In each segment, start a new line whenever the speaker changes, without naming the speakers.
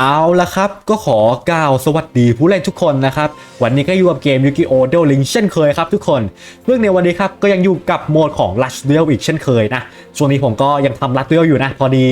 เอาละครับ ก็ขอกล่าวสวัสดีผู้เล่นทุกคนนะครับ วันนี้ก็อยู่กับเกมยูกิโอเดลลิงเช่นเคยครับทุกคน เรื่องในวันนี้ครับก็ยังอยู่กับโหมดของลัชเดลอีกเช่นเคยนะ ช่วงนี้ผมก็ยังทำลัชเดลอยู่นะ พอดี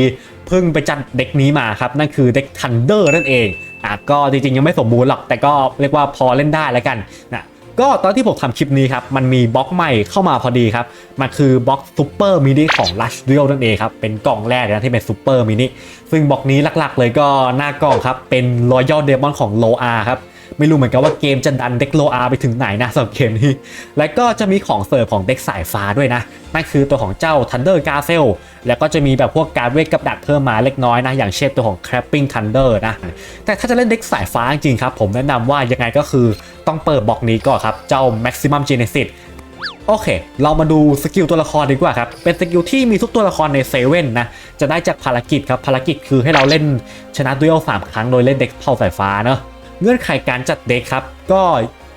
เพิ่งไปจัดเด็กนี้มาครับ นั่นคือเด็กทันเดอร์นั่นเองอะก็จริงๆยังไม่สมบูรณ์หรอกแต่ก็เรียกว่าพอเล่นได้แล้วกันนะ ก็ตอนที่ผมทำคลิปนี้ครับ มันมีบล็อกใหม่เข้ามาพอดีครับ มันคือบล็อกซูเปอร์มินิของ Lush Dual นั่นเองครับ เป็นกล่องแรกนะที่เป็นซูเปอร์มินิซึ่งบล็อกนี้หลักๆ เลยก็หน้ากล่องครับเป็น Royal Demon ของ l o a ครับ ไม่รู้เหมือนกันว่าเกมจะดันเด็กโลอาไปถึงไหนนะสำหรับเกมนี้ และก็จะมีของเสิร์ฟของเด็กสายฟ้าด้วยนะ นั่นคือตัวของเจ้า Thunder g a z e l แล้วก็จะมีแบบพวกการเวทกับดักเพิ่มมาเล็กน้อยนะ อย่างเช่นตัวของ Crapping Thunder นะ แต่ถ้าจะเล่นเด็กสายฟ้าจริงครับ ผมแนะนำว่ายังไงก็คือต้องเปิดบล็อกนี้ก่อนครับ เจ้า Maximum Genesis โอเค เรามาดูสกิลตัวละครดีกว่าครับ เป็นสกิลที่มีทุกตัวละครในเซเว่นนะ จะได้จากภารกิจครับ ภารกิจคือให้เราเล่นชนะดุเอลสามครั้งโดยเล่นเด็กเผ่าสายฟ้าเนอะ เงื่อนไขการจัดเด็กครับ ก็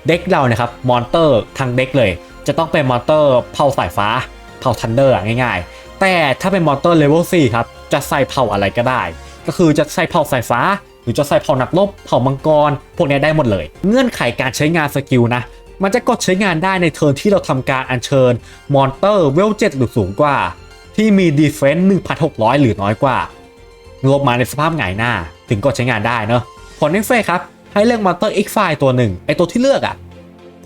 เด็กเราเนี่ยครับมอนเตอร์ทั้งเด็กเลย จะต้องเป็นมอนเตอร์เผาสายฟ้า เผาทันเดอร์ง่ายๆ แต่ถ้าเป็นมอนเตอร์เลเวล4ครับ จะใส่เผาอะไรก็ได้ ก็คือจะใส่เผาสายฟ้า หรือจะใส่เผานักรบเผามังกร พวกนี้ได้หมดเลย เงื่อนไขการใช้งานสกิลนะมันจะกดใช้งานได้ในเทิร์นที่เราทำการอัญเชิญมอนเตอร์เวล7หรือสูงกว่า ที่มีดีเฟนซ์1,600 หรือน้อยกว่า รวมมาในสภาพหงายหน้า ถึงกดใช้งานได้เนอะผลเอฟเฟกครับ ให้เลือกมอนเตอร์ X ไฟล์ตัวหนึ่งไอตัวที่เลือกอะ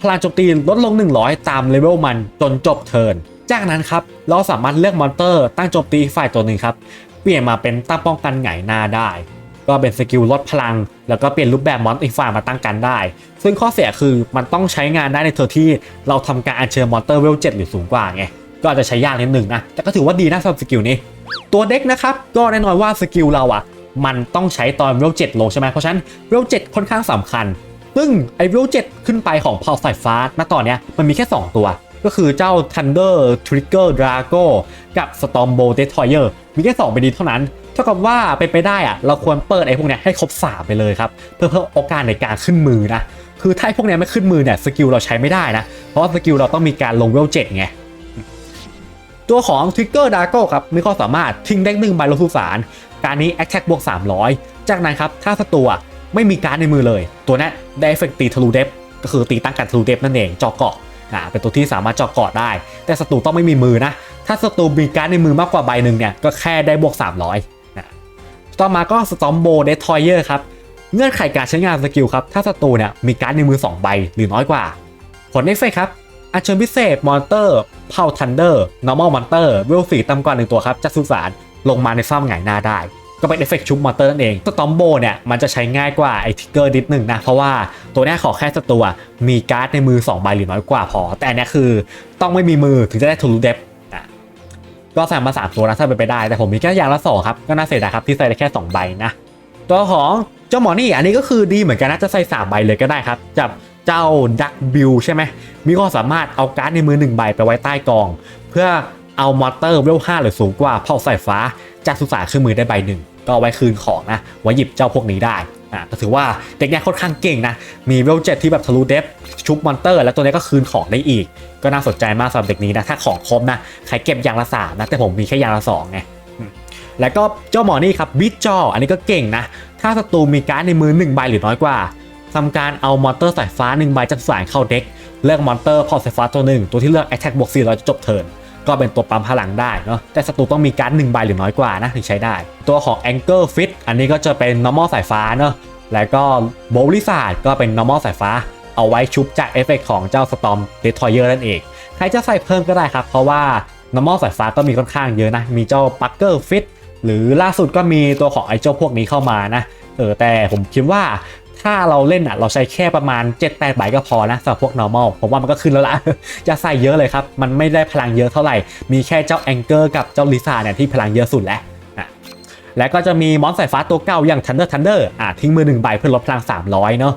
พลังโจมตีลดลง 100 ตามเลเวลมันจนจบเทิร์นจากนั้นครับเราสามารถเลือกมอนเตอร์ตั้งโจมตีฝ่ายตัวหนึ่งครับเปลี่ยนมาเป็นตั้งป้องกันหงายหน้าได้ ก็เป็นสกิลลดพลัง แล้วก็เปลี่ยนรูปแบบมอนอีกฝ่ายมาตั้งกันได้ ซึ่งข้อเสียคือมันต้องใช้งานได้ในเทอร์ที่เราทำการอัญเชิญมอนเตอร์เวล7หรือสูงกว่าไงก็อาจจะใช้ยากนิดหนึ่งนะแต่ก็ถือว่าดีนะสำหรับสกิลนี้ ตัวเด็กนะครับก็แน่นอนว่าสกิลเราอะ มันต้องใช้ตอนเวล7ลงใช่ไหมเพราะฉะนั้นเวล7ค่อนข้างสำคัญ ซึ่งไอเวล7ขึ้นไปของเผ่าสายฟ้าณตอนเนี้ยมันมีแค่ 2 ตัว ก็คือเจ้า Thunder Trigger Drago กับ Stormbow Destroyer มีแค่2ไปดีเท่านั้นเท่ากับว่าเป็นไปได้อะเราควรเปิดไอ้พวกเนี้ยให้ครบสามไปเลยครับเพื่อเพิ่มโอกาสในการขึ้นมือนะคือถ้าไอ้พวกเนี้ยไม่ขึ้นมือเนี่ยสกิลเราใช้ไม่ได้นะ เพราะสกิลเราต้องมีการลงเวล7ไง ตัวของ Trigger Drago ครับมีความสามารถทิ้งเด็กหนึ่งใบลงสุสาน การนี้ Attack บวก 300 จากนั้นครับถ้าศัตรูไม่มีการในมือเลย ตัวนั้นได้เอฟเฟกตีทะลุเดฟก็คือตีตั้งกันทะลุเดฟนั่นเองเจาะเกาะอ่าเป็นตัวที่สามารถเจาะเกาะได้ แต่ศัตรูต้องไม่มีมือนะ ถ้าศัตรูมีการในมือมากกว่าใบหนึ่งเนี่ยก็แค่ได้บวก 300นะต่อมาก็ Stormbow Destroyer ครับเงื่อนไขการใช้งานสกิลครับถ้าศัตรูเนี่ยมีการในมือ 2 ใบหรือน้อยกว่า ผลเอฟเฟกต์ครับอัญเชิญพิเศษมอนเตอร์เผ่าทันเดอร์ normal มอนเตอร์เวลสีต่ำกว่าหนึ่งตัวครับจากสุสาน ลงมาในฟ้ามหงายหน้าได้ ก็เป็นเอฟเฟกชุบมอเตอร์นั่นเองสตอมโบเนี่ยมันจะใช้ง่ายกว่าไอทิกเกอร์ดิดหนึ่งนะ เพราะว่าตัวนี้ขอแค่ศัตรูอะมีการ์ดในมือ 2 ใบหรือน้อยกว่าพอ แต่อันเนี้ยคือต้องไม่มีมือถึงจะได้ทะลุเดฟอะก็ใส่มาสามตัวนะถ้าเป็นไปได้ แต่ผมมีแค่อย่างละสองครับก็น่าเสียดายครับที่ใส่ได้แค่ 2 ใบนะ ตัวของเจ้าหมอนี่อันนี้ก็คือดีเหมือนกันนะจะใส่สามใบเลยก็ได้ครับจับเจ้าดักบิลใช่ไหมมีความสามารถเอาการ์ดในมือหนึ่งใบไปไว้ใต้กอง เพื่อ เอามอเตอร์เวล5หรือสูงกว่าเผ่าสายฟ้า จากสุสานขึ้นมือได้ใบหนึ่ง ก็เอาไว้คืนของนะ ไว้หยิบเจ้าพวกนี้ได้อะก็ถือว่าเด็กเนี่ยค่อนข้างเก่งนะ มีเวลเจ็ดที่แบบทะลุเดฟชุบมอนเตอร์ แล้วตัวนี้ก็คืนของได้อีก ก็น่าสนใจมากสำหรับเด็กนี้นะ ถ้าของครบนะ ใครเก็บอย่างละสามนะ แต่ผมมีแค่อย่างละสองไง แล้วก็เจ้าหมอนี่ครับบิทจอ อันนี้ก็เก่งนะ ถ้าศัตรูมีการ์ดในมือ1ใบหรือน้อยกว่าทำการเอามอนเตอร์สายฟ้า1ใบจากสายเข้าเด็ก เลือกมอนเตอร์พอสายฟ้าตัวหนึ่งตัวที่เลือก Attack บวก400จะจบเทิร์น ก็เป็นตัวปั๊มพลังได้เนาะแต่ศัตรูต้องมีการ์ดหนึ่งใบหรือน้อยกว่านะถึงใช้ได้ ตัวของ Angle Fit อันนี้ก็จะเป็น normal สายฟ้าเนาะแล้วก็ b o l i z a r d ก็เป็น normal สายฟ้า เอาไว้ชุบจากเอฟเฟกของเจ้า Storm Destroyer นั่นเอง ใครจะใส่เพิ่มก็ได้ครับ เพราะว่า normal สายฟ้าก็มีค่อนข้างเยอะนะ มีเจ้า Bucker Fit หรือล่าสุดก็มีตัวของไอ้เจ้าพวกนี้เข้ามานะเออแต่ผมคิดว่า ถ้าเราเล่นอะเราใช้แค่ประมาณ 7-8ใบก็พอนะสำหรับพวก normal ผมว่ามันก็ขึ้นแล้วล่ะจะใส่เยอะเลยครับ มันไม่ได้พลังเยอะเท่าไหร่ มีแค่เจ้าแองเกอร์กับเจ้าลิซ่าเนี่ยที่พลังเยอะสุดแล้วอะแล้วก็จะมีมอนสายฟ้าตัวเก่าอย่าง Thunder Thunder อะทิ้งมือหนึ่งใบเพื่อลดพลัง 300 เนาะ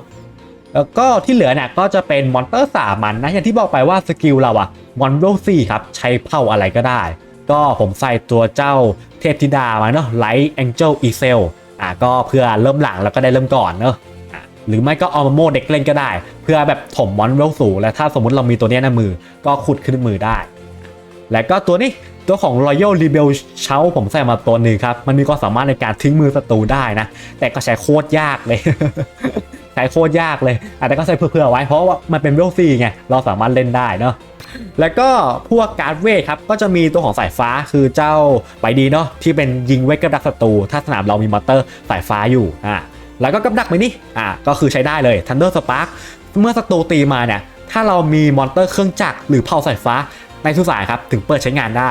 แล้วก็ที่เหลือเนี่ยก็จะเป็นมอนเตอร์สามันนะอย่างที่บอกไปว่าสกิลเราอะมอนโรซี่ครับ ใช้เผ่าอะไรก็ได้ ก็ผมใส่ตัวเจ้าเทพธิดามาเนาะไลท์แองเจิลอีเซลอะก็เพื่อเริ่มหลังแล้วก็ได้เริ่มก่อนเนาะ หรือไม่ก็เอามาโมเด็กเล่นก็ได้ เพื่อแบบถมมอนเวลสูงแล้วถ้าสมมติเรามีตัวนี้ในมือ ก็ขุดขึ้นมือได้ แล้วก็ตัวนี้ตัวของ Royal Rebel เชาผมใส่มาตัวหนึ่งครับ มันมีความสามารถในการทิ้งมือศัตรูได้นะ แต่ก็ใช้โคตรยากเลย ใช้โคตรยากเลย อาจจะก็ใส่เพื่อๆไว้เพราะว่ามันเป็นเวลซีไง เราสามารถเล่นได้เนาะแล้วก็พวกการ์ดเวทครับ ก็จะมีตัวของสายฟ้าคือเจ้าไบดีเนาะที่เป็นยิงเวทกับดักศัตรูถ้าสนามเรามีมอเตอร์สายฟ้าอยู่อ่า แล้วก็กับดักไปนี่อ่าก็คือใช้ได้เลย Thunder Spark เมื่อศัตรูตีมาเนี่ย ถ้าเรามีมอนเตอร์เครื่องจักรหรือเผาสายฟ้าในทุกสายครับ ถึงเปิดใช้งานได้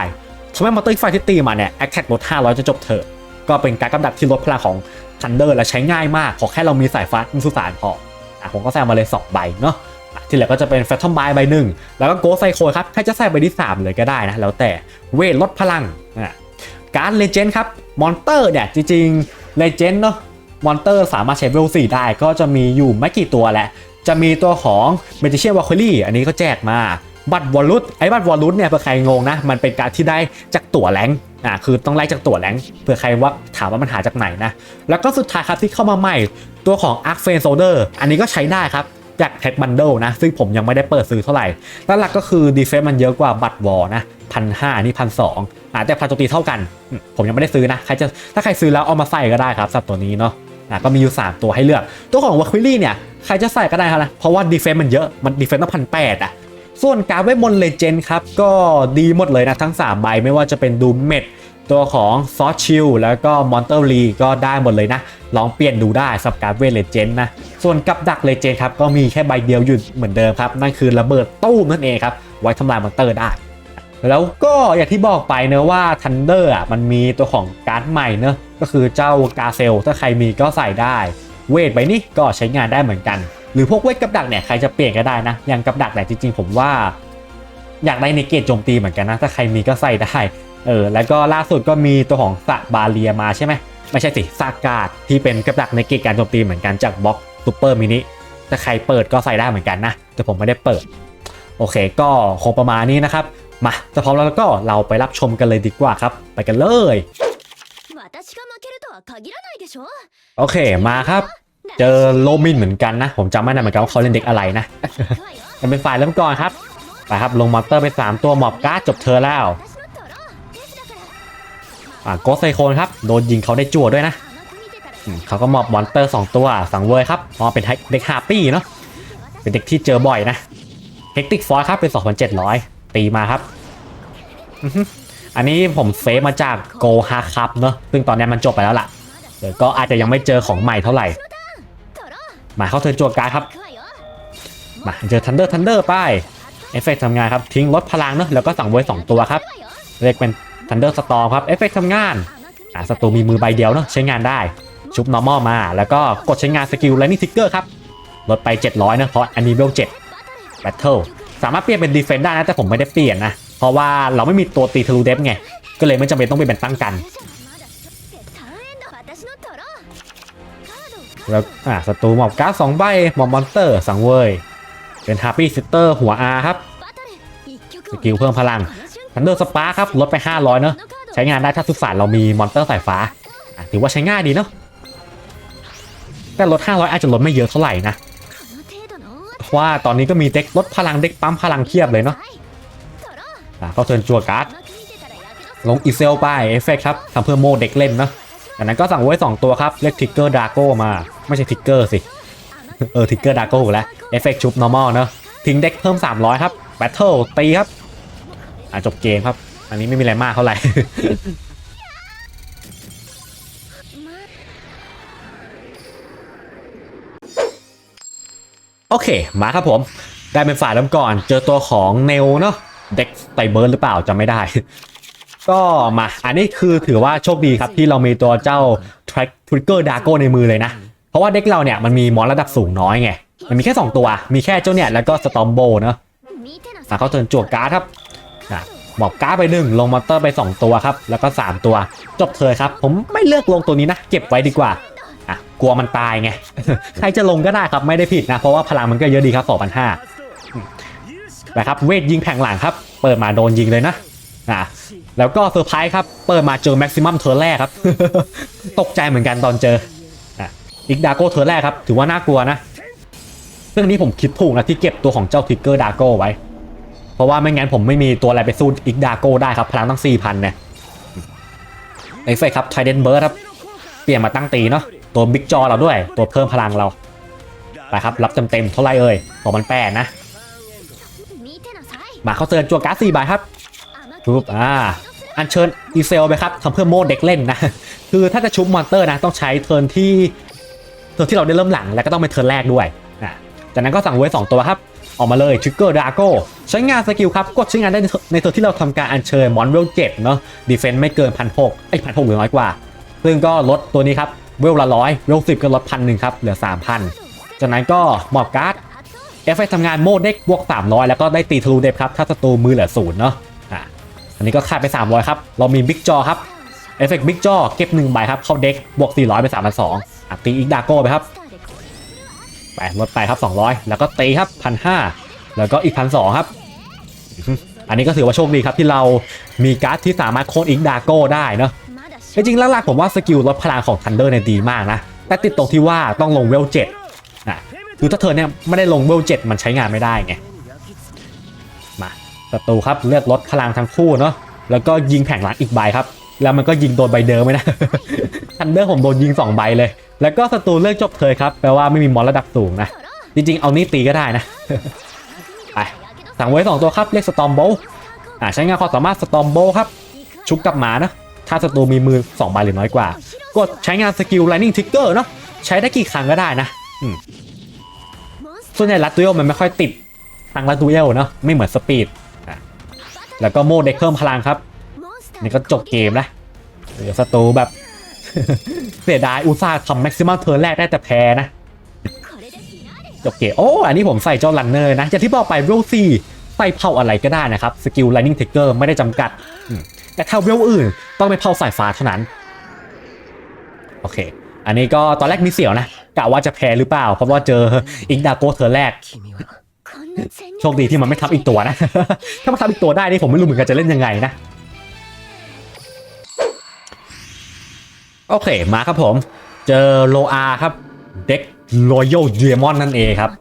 ทำให้มอนเตอร์ไฟที่ตีมาเนี่ยแอคแท็กลด500 จะจบเถอะ ก็เป็นการกำดักที่ลดพลังของ Thunder และใช้ง่ายมาก ขอแค่เรามีสายฟ้าในทุกสายพออะผมก็ใส่มาเลย 2 ใบเนาะที่เหลือก็จะเป็นแฟ t ทอมไบใบหนึ่ง แล้วก็โกไซโคครับถ้าจะใส่ใบที่ 3 เลยก็ได้นะ แล้วแต่เวทลดพลังอะการเลเจนด์ครับ มอนเตอร์เนี่ยจริงๆเลเจนด์เนาะ มอนเตอร์สามารถใช้เวล4ได้ก็จะมีอยู่ไม่กี่ตัวแหละ จะมีตัวของเมจิเชียนวอลคลี่อันนี้ก็แจกมาบัตรวอลลุตไอ้บัตรวอลลุตเนี่ยเผื่อใครงงนะ มันเป็นการที่ได้จากตั๋วแรงอ่าคือต้องไล่จากตั๋วแรงเผื่อใครว่าถามว่ามันหาจากไหนนะ แล้วก็สุดท้ายครับที่เข้ามาใหม่ ตัวของ Arc f a n Soldier อันนี้ก็ใช้ได้ครับจากแพ็กบันเดิลนะ ซึ่งผมยังไม่ได้เปิดซื้อเท่าไหร่แล้วหลักก็คือดีเฟนซ์มันเยอะกว่าบัตรวอลนะพันห้านี่พันสองอ่าแต่พันโจมตีเท่ากัน ผมยังไม่ได้ซื้อนะใครจะถ้าใครซื้อแล้วเอามาใส่ก็ได้ครับสับตัวนี้เนาะ อะก็มีอยู่ 3 ตัวให้เลือก ตัวของวาควิลี่เนี่ย ใครจะใส่ก็ได้ครับนะ เพราะว่าดีเฟนซ์มันเยอะ มันดีเฟนซ์ต้องพันแปดอะ ส่วนการเวทมนต์เลเจนด์ครับ ก็ดีหมดเลยนะทั้ง 3 ใบ ไม่ว่าจะเป็นดูเม็ดตัวของซอสชิลแล้วก็มอนเตอร์ลีก็ได้หมดเลยนะ ลองเปลี่ยนดูได้สำหรับการเวทเลเจนด์นะ ส่วนกับดักเลเจนด์ครับ ก็มีแค่ใบเดียวอยู่เหมือนเดิมครับ นั่นคือระเบิดตู้มนั่นเองครับ ไว้ทำลายมอนเตอร์ได้แล้วก็อย่างที่บอกไปเนอะว่า Thunder อะมันมีตัวของการ์ดใหม่เนอะ ก็คือเจ้ากาเซล ถ้าใครมีก็ใส่ได้ เวทใบนี้ก็ใช้งานได้เหมือนกัน หรือพวกเวทกับดักเนี่ยใครจะเปลี่ยนก็ได้นะ อย่างกับดักเนี่ยจริงๆ ผมว่า อยากได้ในเกตโจมตีเหมือนกันนะ ถ้าใครมีก็ใส่ได้ เออ แล้วก็ล่าสุดก็มีตัวของสะบาเลียมาใช่ไหมไม่ใช่สิซากาดที่เป็นกับดักในเกตการโจมตีเหมือนกันจากบล็อกซูเปอร์มินิถ้าใครเปิดก็ใส่ได้เหมือนกันนะ แต่ผมไม่ได้เปิด โอเค ก็คงประมาณนี้นะครับ มาจะพร้อมแล้วก็เราไปรับชมกันเลยดีกว่าครับ ไปกันเลย โอเคมาครับ เจอโลมินเหมือนกันนะ ผมจำไม่ได้เหมือนกันว่าเขาเล่นเด็กอะไรนะจะเป็นฝ่ายเริ่มก่อนครับไปครับลงมอนเตอร์ไป 3 ตัวหมอบก้าจบเธอแล้วอ่าโกสไซโคนครับโดนยิงเขาได้จั่วด้วยนะเขาก็หมอบมอนเตอร์ 2 ตัวสังเวยครับมองเป็นเด็กฮาปี้เนาะเป็นเด็กที่เจอบ่อยนะเฮกติกฟอร์ครับเป็น 2700 ตีมาครับ อันนี้ผมเฟซมาจากโกฮาคับเนอะซึ่งตอนนี้มันจบไปแล้วล่ะเดี๋ยวก็อาจจะยังไม่เจอของใหม่เท่าไหร่ มาเข้าเธอจวดการครับ มาเจอทันเดอร์ทันเดอร์ไปเอฟเฟกต์ทำงานครับ ทิ้งลดพลังเนอะแล้วก็สั่งไว้สองตัวครับ เรียกเป็นทันเดอร์สตอร์ครับเอฟเฟกต์ทำงานอ่าศัตรูมีมือใบเดียวเนอะใช้งานได้ ชุบนอร์มอลมา แล้วก็กดใช้งานสกิลไลนิ่งทิกเกอร์ครับลดไป 700เนอะเพราะอันนี้เบลเจ็ดแบทเทิลสามารถเปลี่ยนเป็นดีเฟนได้นะแต่ผมไม่ได้เปลี่ยนนะ เพราะว่าเราไม่มีตัวตีทะลุเดฟไง ก็เลยไม่จำเป็นต้องไปแบนตั้งกัน แล้วอะศัตรูหมอบกาสองใบหมอบมอนเตอร์สังเวย เป็นฮาร์ปี้ซิสเตอร์หั
วอาครับ
สกิลเพิ่มพลังทันเดอร์สปาร์ครับ ลดไป 500 เนอะใช้งานได้ถ้าสุสานเรามีมอนเตอร์สายฟ้า ถือว่าใช้ง่ายดีเนาะแต่ลด 500 อาจจะลดไม่เยอะเท่าไหร่นะ เพราะว่าตอนนี้ก็มีเด็กลดพลังเด็กปั๊มพลังเทียบเลยเนาะ เข้าเชิญจัวการ์ดลงอีเซลไปเอฟเฟกครับทำเพื่อโมเด็กเล่นเนาะจากนั้นก็สั่งไว้ 2 ตัวครับเรียกทิกเกอร์ดาโก้มา ไม่ใช่ทิกเกอร์สิ เออทิกเกอร์ดาโก้แล้วเอฟเฟกชุบนอร์มอลเนาะทิ้งเด็กเพิ่ม 300 ครับแบทเทิลตีครับ อ่าจบเกมครับ อันนี้ไม่มีอะไรมากเท่าไหร่โอเค มาครับผม ได้เป็นฝ่ายเริ่มก่อน เจอตัวของเนลเนาะ เด็กไตเบิร์นหรือเปล่าจำไม่ได้ ก็มาอันนี้คือถือว่าโชคดีครับที่เรามีตัวเจ้า Track Trigger Darko ในมือเลยนะ เพราะว่าเด็กเราเนี่ยมันมีมอนระดับสูงน้อยไง มันมีแค่ 2 ตัว มีแค่เจ้าเนี่ยแล้วก็สตอมโบเนาะมาเขาเทินจั่วการ์ดครับหมอบก้าไปหนึ่งลงมอเตอร์ไป 2 ตัวครับ แล้วก็ 3 ตัว จบเธอครับ ผมไม่เลือกลงตัวนี้นะ เก็บไว้ดีกว่าอะกลัวมันตายไง ใครจะลงก็ได้ครับไม่ได้ผิดนะ เพราะว่าพลังมันก็เยอะดีครับ 2,500 นะครับเวทยิงแผงหลังครับ เปิดมาโดนยิงเลยนะอะแล้วก็เซอร์ไพรส์ครับ เปิดมาเจอแม็กซิมัมเทอร์แรกครับ ตกใจเหมือนกันตอนเจออะอีกดาโก้เทอร์แรกครับ ถือว่าน่ากลัวนะเรื่องนี้ผมคิดถูกนะที่เก็บตัวของเจ้าทิกเกอร์ดาโก้ไว้ เพราะว่าไม่งั้นผมไม่มีตัวอะไรไปสู้อีกดาโก้ได้ครับพลังตั้งสี่พันเนี่ยไอ้เครับไทเดนเบิร์ดครับเปลี่ยนมาตั้งตีเนาะตัวบิ๊กจอเราด้วย ตัวเพิ่มพลังเราไปครับ รับเต็มๆเท่าไรเอ่ยสองพันแปดนะ มาเข้าเตือนจัวการ์ดสี่ใบครับ
甘く
ปุ๊บอ่าอัญเชิญอีเซลไปครับทำเพื่อโหมดเด็กเล่นนะ คือถ้าจะชุบมอนเตอร์นะต้องใช้เทิร์นที่เทิร์นที่เราได้เริ่มหลังแล้วก็ต้องเป็นเทิร์นแรกด้วยอะจากนั้นก็สั่งไว้2ตัวครับ ออกมาเลยทริกเกอร์ดราโก้ใช้งานสกิลครับ กดใช้งานได้ในในเทิร์นที่เราทำการอัญเชิญมอนเวลเจ็ดเนาะดีเฟนต์ไม่เกินพันหกไอ้พันหกหรือน้อยกว่า ซึ่งก็ลดตัวนี้ครับเวลละร้อยเวลสิบก็ลดพันหนึ่งครับเหลือ3,000จากนั้นก็มอบการ์ด เอฟเฟกต์ทำงานโมดเด็กบวก 300 แล้วก็ได้ตีทะลุเด็บครับ ถ้าศัตรูมือเหลือศูนย์เนาะอะอันนี้ก็ค่าไป 300 ครับ เรามีบิ๊กจอครับเอฟเฟกต์บิ๊กจอเก็บ1ใบครับ เข้าเด็กบวก 400 ไป3,200อะตีอีกดาโก้ไปครับไปลดไปครับ 200 แล้วก็ตีครับ 1,500 แล้วก็อีก 1,200 ครับ อันนี้ก็ถือว่าโชคดีครับที่เรามีการ์ดที่สามารถโค่นอีกดาโก้ได้เนาะจริงๆหลักๆผมว่าสกิลลดพลังของทันเดอร์เนี่ยดีมากนะแต่ติดตรงที่ว่าต้องลงเวลเจ็ด คือถ้าเธอเนี่ยไม่ได้ลงเวลเจ็ดมันใช้งานไม่ได้ไงมาศัตรูครับเลือกลดพลังทั้งคู่เนาะแล้วก็ยิงแผงหลังอีกใบครับแล้วมันก็ยิงโดนใบเดิมไหมนะทันเดอร์ผมโดนยิงสองใบเลย แล้วก็ศัตรูเลือกจบเธอครับแปลว่าไม่มีมอนระดับสูงนะจริงๆเอานี่ตีก็ได้นะไปสั่งไว้สองตัวครับเรียกสตอมโบอ่าใช้งานความสามารถสตอมโบครับ ชุบกลับมานะถ้าศัตรูมีมือ2ใบหรือน้อยกว่า กดใช้งานสกิล Lightning Trigger เนาะใช้ได้กี่ครั้งก็ได้นะอืม ส่วนใหญ่ลัดดูเอลมันไม่ค่อยติดทางลัดดูเอลเนาะไม่เหมือนสปีดแล้วก็โมเด็กเพิ่มพลังครับ นี่ก็จบเกมแล้วเดี๋ยวศัตรูแบบ เสียดายอุตส่าห์ทำแม็กซิมัมเทิร์นแรกได้แต่แพ้นะ จบเกม โอ้ อันนี้ผมใส่เจ้าลันเนอร์นะ อย่างที่บอกไปเวลซีใส่เผาอะไรก็ได้นะครับ สกิล Lightning Trigger ไม่ได้จำกัด แต่ถ้าเวลอื่น ต้องไปเผาสายฟ้าเท่านั้น โอเค อันนี้ก็ตอนแรกมีเสียวนะ กะว่าจะแพ้หรือเปล่า เพราะว่าเจออิกดาโกเธอแรก โชคดีที่มันไม่ทับอีกตัวนะ ถ้ามันทับอีกตัวได้นี่ผมไม่รู้เหมือนกันจะเล่นยังไงนะ โอเคมาครับผม เจอโลอาครับ เด็กรอยัลเดมอนนั่นเองครับ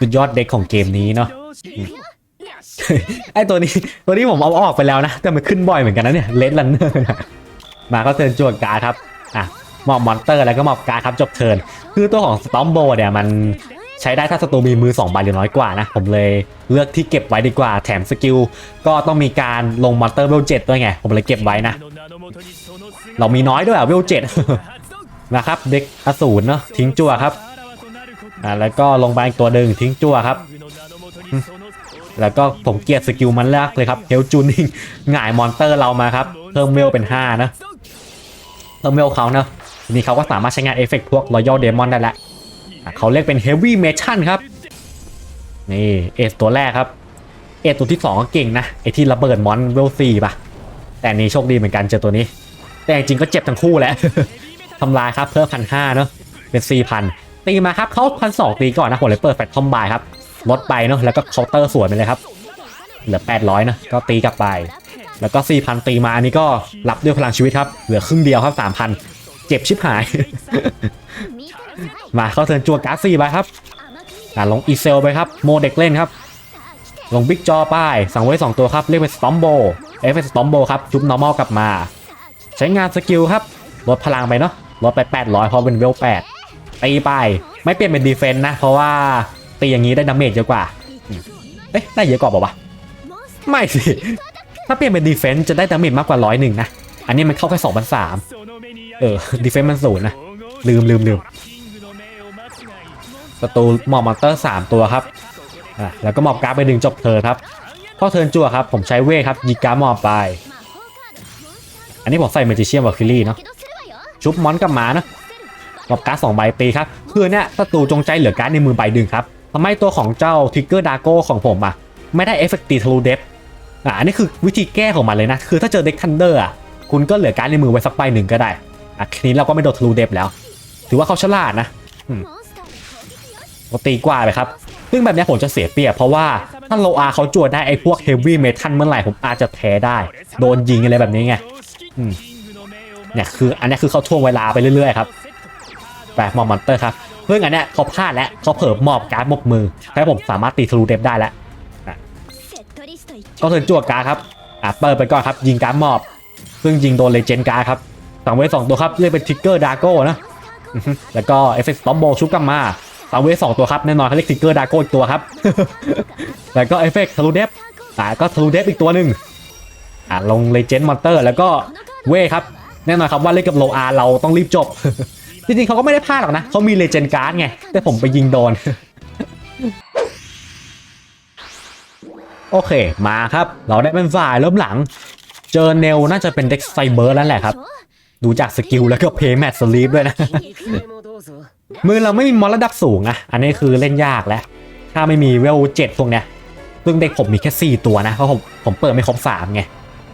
สุดยอดเด็กของเกมนี้เนาะไอตัวนี้ตัวนี้ผมเอาออกไปแล้วนะ แต่มันขึ้นบ่อยเหมือนกันนะเนี่ยเลดลันเนอร์มาก็เทิร์นจวดการ์ดครับอะ มอบมอนเตอร์แล้วก็มอบการครับจบเทิร์นคือตัวของสตอมโบเนี่ยมันใช้ได้ถ้าศัตรูมีมือ2ใบหรือน้อยกว่านะ ผมเลยเลือกที่เก็บไว้ดีกว่า แถมสกิลก็ต้องมีการลงมอนเตอร์เวลเจ็ดด้วยไง ผมเลยเก็บไว้นะ เรามีน้อยด้วยอะเวลเจ็ดนะครับ เด็กอสูรเนาะทิ้งจั่วครับอ่าแล้วก็ลงไปอีกตัวหนึ่งทิ้งจั่วครับ แล้วก็ผมเกียดสกิลมันแรกเลยครับเฮลจูนิงหงายมอนเตอร์เรามาครับเพิ่มเวลเป็น 5 นะเพิ่มเวลเขาเนะ ทีนี้เขาก็สามารถใช้งานเอฟเฟกต์พวก Royal Demon ได้แล้วอะเขาเรียกเป็น Heavy Mission ครับนี่เอสตัวแรกครับ เอสตัวที่ 2 ก็เก่งนะไอที่ระเบิดมอนเวลสี่ป่ะ แต่นี้โชคดีเหมือนกันเจอตัวนี้ แต่จริงๆก็เจ็บทั้งคู่แหละทำลายครับเพิ่มพันห้าเนอะเป็นสี่พันตีมาครับเขาพันสองตีก่อนนะผมเลยเปิดแฟลชทอมบายครับลดไปเนาะแล้วก็เคาน์เตอร์สวนไปเลยครับ เหลือ 800นะก็ตีกลับไป แล้วก็ 4,000 ตีมาอันนี้ก็รับด้วยพลังชีวิตครับ เหลือครึ่งเดียวครับ 3,000 เจ็บชิบหาย มาเข้าเทิร์นจัวการ์ดสี่ไปครับอ่าลงอีเซลไปครับ โมเด็กเล่นครับ ลงบิ๊กจอป้ายสั่งไว้ 2 ตัวครับ เรียกเป็นสตอมโบเอฟเฟกสตอมโบครับ จุบนอร์มอลกลับมา ใช้งานสกิลครับ ลดพลังไปเนาะลดไป 800เพราะเป็นเวล8ตีไปไม่เปลี่ยนเป็นดีเฟนต์นะ เพราะว่าตีอย่างนี้ได้ดาเมจเยอะกว่า เอ๊ะได้เยอะกว่าเปล่าวะไม่สิ ถ้าเปลี่ยนเป็นดีเฟนต์จะได้ดาเมจมากกว่าร้อยหนึ่งนะ อันนี้มันเข้าแค่สองพันสาม เออดีเฟนต์มันศูนย์นะลืมลืมลืมศัตรูหมอบมอนเตอร์สามตัวครับอะแล้วก็หมอบการ์ดไปดึงจบเทินครับเข้าเทินจั่วครับ ผมใช้เวทครับยิงการ์ดหมอบไปอันนี้ผมใส่เมจิเชียมวอลคิลี่เนาะชุบมอนกับหมานะหมอบการ์ดสองใบตีครับคือเนี่ยศัตรูจงใจเหลือการ์ดในมือใบดึงครับทำให้ตัวของเจ้าทิกเกอร์ดาโก้ของผมอะไม่ได้เอฟเฟกตีทะลุเดฟอะอันนี้คือวิธีแก้ของมันเลยนะ คือถ้าเจอเด็กทันเดอร์อะคุณก็เหลือการ์ดในมือไว้สักใบหนึ่งก็ได้ อะทีนี้เราก็ไม่โดนทะลุเดฟแล้ว ถือว่าเขาฉลาดนะก็ตีกว่าไปครับ ซึ่งแบบนี้ผมจะเสียเปรียบเพราะว่าถ้าโลอาเขาจวดได้ไอ้พวกเฮฟวี่เมทัลเมื่อไหร่ผมอาจจะแพ้ได้ โดนยิงอะไรแบบนี้ไงเนี่ยคืออันนี้คือเขาท่วงเวลาไปเรื่อยๆครับแปมอบมอนเตอร์ครับเพื่อนอันเนี้ยเขาพลาดแล้วเขาเผลอมอบการ์ดหมกมือให้ผมสามารถตีทะลุเดฟได้แล้วก็เทินจั่วการ์ดครับอะเปิดไปก่อนครับยิงการ์ดมอบ ซึ่งยิงโดนเลเจนด์การ์ดครับ สังเวทสองตัวครับเรียกเป็นทิกเกอร์ดาโก้นะแล้วก็เอฟเฟกต์สต็อปโบชุบกลับมาสังเวทสองตัวครับแน่นอนเขาเรียกทิกเกอร์ดาโก้อีกตัวครับแล้วก็เอฟเฟกต์ทะลุเดฟอะก็ทะลุเดฟอีกตัวหนึ่งอะลงเลเจนด์มอนเตอร์แล้วก็เวทครับแน่นอนครับว่าเล่นกับโลอาเราต้องรีบจบจริงๆเขาก็ไม่ได้พลาดหรอกนะเขามีเลเจนด์การ์ดไงแต่ผมไปยิงโดนโอเค มาครับ เราได้เป็นฝ่ายเริ่มหลัง เจอเนลน่าจะเป็นเด็กไซเบอร์แล้วแหละครับ ดูจากสกิลแล้วก็เพย์แมทสลีปด้วยนะ มือเราไม่มีมอลระดับสูงอะอันนี้คือเล่นยากแล้ว ถ้าไม่มีเวลเจ็ดพวกเนี้ยซึ่งเด็กผมมีแค่ 4 ตัวนะ เพราะผมผมเปิดไม่ครบ3ไง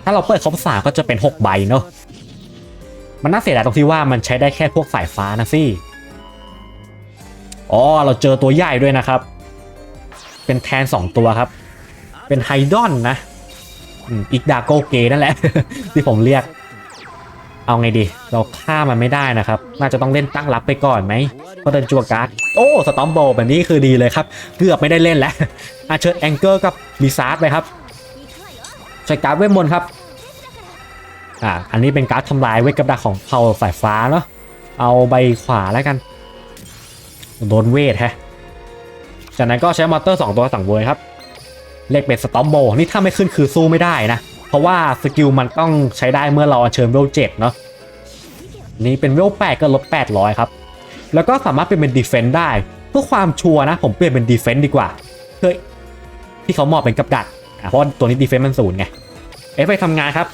ถ้าเราเปิดครบ3ก็จะเป็น 6 ใบเนาะ มันน่าเสียดายตรงที่ว่ามันใช้ได้แค่พวกสายฟ้านะสิ อ๋อ เราเจอตัวใหญ่ด้วยนะครับ เป็นแทน 2 ตัวครับ เป็นไฮดอนนะอืมอีกดาโกเกนั่นแหละ ที่ผมเรียก เอาไงดี เราฆ่ามันไม่ได้นะครับ น่าจะต้องเล่นตั้งรับไปก่อนไหมเพระเดินจัวการ์ด โอ้สตอมโบแบบนี้คือดีเลยครับ เกือบไม่ได้เล่นแล้วอาเชิญแองเกอร์กับมีซาร์ดไปครับใช้การ์ดเวทมนต์ครับอ่าอันนี้เป็นการ์ดทำลายเวทกับดักของเผ่าสายฟ้าเนาะเอาใบขวาแล้วกันโดนเวทแฮะจากนั้นก็ใช้มอเตอร์ 2 ตัวสั่งเวยครับ เลขเป็นสตอมโบนี่ถ้าไม่ขึ้นคือสู้ไม่ได้นะ เพราะว่าสกิลมันต้องใช้ได้เมื่อเราเชิญเวลเจ็ดเนาะนี่เป็นเวลแปดก็ลด800ครับ แล้วก็สามารถเปลี่ยนเป็นดีเฟนต์ได้ เพื่อความชัวร์นะผมเปลี่ยนเป็นดีเฟนต์ดีกว่าเฮ้ยที่เขามอบเป็นกับดักเพราะตัวนี้ดีเฟนต์มันศูนย์ไงเอฟไปทำงานครับ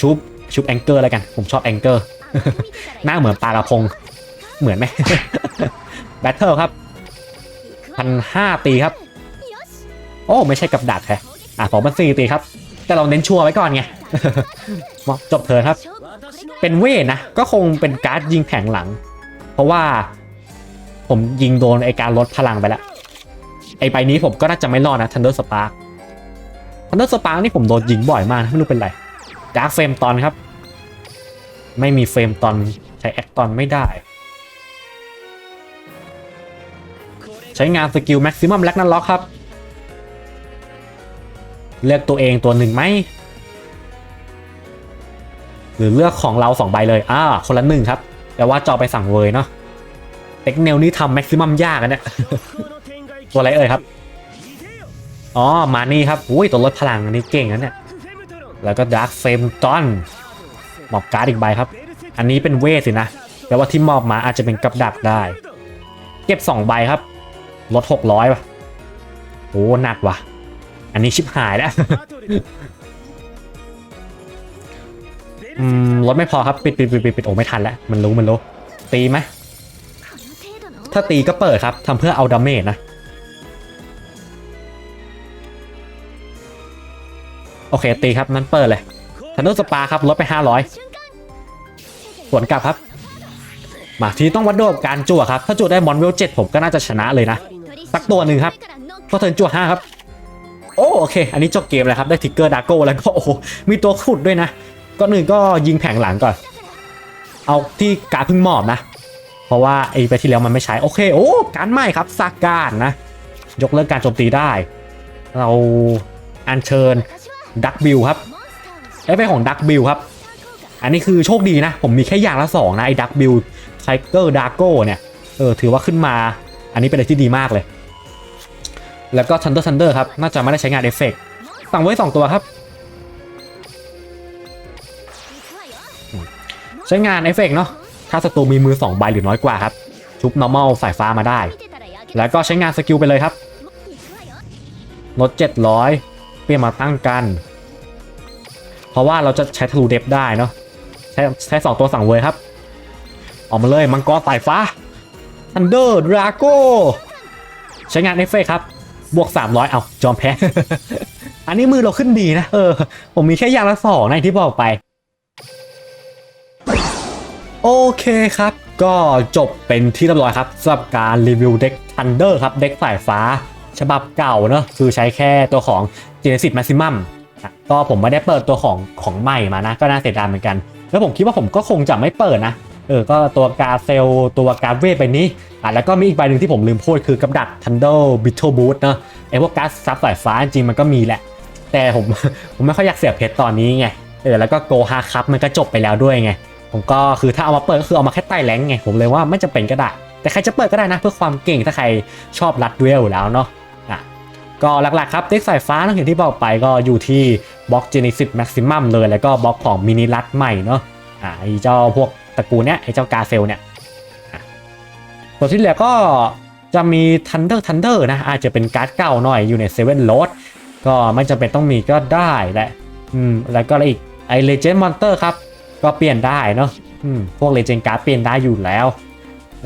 ชุบชุบแองเกอร์แล้วกัน ผมชอบแองเกอร์หน้าเหมือนปลากระพง เหมือนไหมแบทเทิลครับพันห้าตีครับ โอ้ ไม่ใช่กับดักแฮะอะผมมันสี่ตีครับ แต่เราเน้นชัวร์ไว้ก่อนไงมาจบเทิร์นครับ เป็นเวทนะ ก็คงเป็นการ์ดยิงแผงหลัง เพราะว่าผมยิงโดนไอการลดพลังไปแล้ว ไอใบนี้ผมก็น่าจะไม่รอดนะ Thunder Spark Thunder Spark นี่ผมโดนยิงบ่อยมากนะไม่รู้เป็นไรดาร์ f เฟมตอนครับ ไม่มีเฟรมตอนใช้แอคตอนไม่ได้ ใช้งานสกิล Maximum แลกนันล็อกครับ เลือกตัวเองตัวหนึ่งไหม หรือเลือกของเราสองใบเลย อ่า คนละหนึ่งครับ แต่ว่าจอไปสั่งเวยเนาะเทคเนลนี่ทำแม็กซิมัมยากอะเนี่ย ตัวอะไรเอ่ยครับ อ๋อ มานี่ครับ อุ้ย ตัวลดพลังอันนี้เก่งนะเนี่ย แล้วก็ดาร์ f เฟมตอนมอบการ์ดอีกใบครับ อันนี้เป็นเวทสินะ แต่ว่าที่มอบมาอาจจะเป็นกับดักได้ เก็บ 2 ใบครับ ลด 600ป่ะโอ้หนักว่ะ อันนี้ชิบหายแล้ว อืมลดไม่พอครับ ปิดปิดปิดปิดปิดโอ้ไม่ทันแล้ว มันรู้มันรู้ ตีไหมถ้าตีก็เปิดครับทำเพื่อเอาดาเมจนะ โอเค ตีครับนั้นเปิดเลยทันเดอร์สปาครับลดไป 500สวนกลับครับ มาทีนี้ต้องวัดดวงกับการจั่วครับ ถ้าจั่วได้มอนเวลเจ็ดผมก็น่าจะชนะเลยนะ สักตัวหนึ่งครับก็เทิร์นจั่วห้าครับ โอ้โอเค อันนี้จบเกมแล้วครับ ได้ทิกเกอร์ดาโก้แล้วก็โอ้มีตัวขุดด้วยนะก็หนึ่งก็ยิงแผงหลังก่อน เอาที่การเพึ่งมอบนะ เพราะว่าไอ้ไปที่แล้วมันไม่ใช้โอเคโอ้การใหม่ครับซากการนะ ยกเลิกการโจมตีได้ เราอัญเชิญดักบิลครับเอฟเฟกต์ของดักบิลครับ อันนี้คือโชคดีนะ ผมมีแค่อย่างละสองนะไอ้ดักบิลไทเกอร์ดาโก้เนี่ยเออถือว่าขึ้นมา อันนี้เป็นอะไรที่ดีมากเลย แล้วก็ Thunder Thunder ครับ น่าจะไม่ได้ใช้งานเอฟเฟกต์สั่งไว้ 2 ตัวครับ ใช้งานเอฟเฟกต์เนาะถ้าศัตรูมีมือ 2 ใบหรือน้อยกว่าครับ ชุบ normal สายฟ้ามาได้ แล้วก็ใช้งานสกิลไปเลยครับลด700 เปลี่ยนมาตั้งกัน เพราะว่าเราจะใช้ทะลุเดฟได้เนาะใช้ใช้สองตัวสั่งเวยครับ ออกมาเลยมังกรสายฟ้า Thunder Drago ใช้งานเอฟเฟกต์ครับ บวก 300 เอาจอมแพ้ อันนี้มือเราขึ้นดีนะ เออ ผมมีแค่อย่างละสองนะที่บอกไป โอเคครับ ก็จบเป็นที่เรียบร้อยครับสำหรับการรีวิวเด็ก Thunder ครับ เด็กสายฟ้า ฉบับเก่าเนอะคือใช้แค่ตัวของ Genesis Maximum อะก็ผมไม่ได้เปิดตัวของของใหม่มานะ ก็น่าเสียดายเหมือนกัน แล้วผมคิดว่าผมก็คงจะไม่เปิดนะ เออก็ตัวกาเซลตัวกาเวทไปนี้อะแล้วก็มีอีกใบหนึ่งที่ผมลืมพูดคือกับดัก Thunder Beetle Boost เนอะไอพวกการซับสายฟ้าจริงมันก็มีแหละ แต่ผมผมไม่ค่อยอยากเสียเพชรตอนนี้ไงเออแล้วก็โกฮาคัพมันก็จบไปแล้วด้วยไง ผมก็คือถ้าเอามาเปิดก็คือเอามาแค่ไต่แรงไง ผมเลยว่าไม่จำเป็นก็ได้ แต่ใครจะเปิดก็ได้นะ เพื่อความเก่งถ้าใครชอบรัดดูเอลแล้วเนาะอะก็หลักๆครับเด็กสายฟ้าต้องอย่างที่บอกไปก็อยู่ที่บล็อกเจนิสิตแม็กซิมัมเลย แล้วก็บล็อกของมินิรัดใหม่เนาะ อะไอ้เจ้าพวกตระกูลเนี้ยไอ้เจ้ากาเซลเนี่ยอะส่วที่เหลือก็จะมี Thunder Thunder นะอาจจะเป็นการ์ดเก่าหน่อยอยู่ในเซเว่นโ d ก็ไม่จำเป็นต้องมีก็ได้แหละอืมแล้วก็อะไรอีกไอเลเจนด์มอนเตอร์ครับ ก็เปลี่ยนได้เนาะอืมพวกเลเจนด์การ์ดเปลี่ยนได้อยู่แล้ว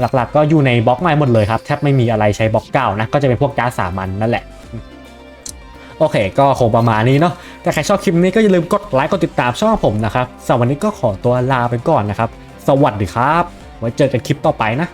หลักๆก็อยู่ในบล็อกใหม่หมดเลยครับแทบไม่มีอะไรใช้บล็อกเก่านะก็จะเป็นพวกการ์ดสามัญนั่นแหละ โอเค ก็คงประมาณนี้เนาะถ้าใครชอบคลิปนี้ก็อย่าลืมกดไลค์กดติดตามช่องผมนะครับสำหรับวันนี้ก็ขอตัวลาไปก่อนนะครับ สวัสดีครับ ไว้เจอกันคลิปต่อไปนะ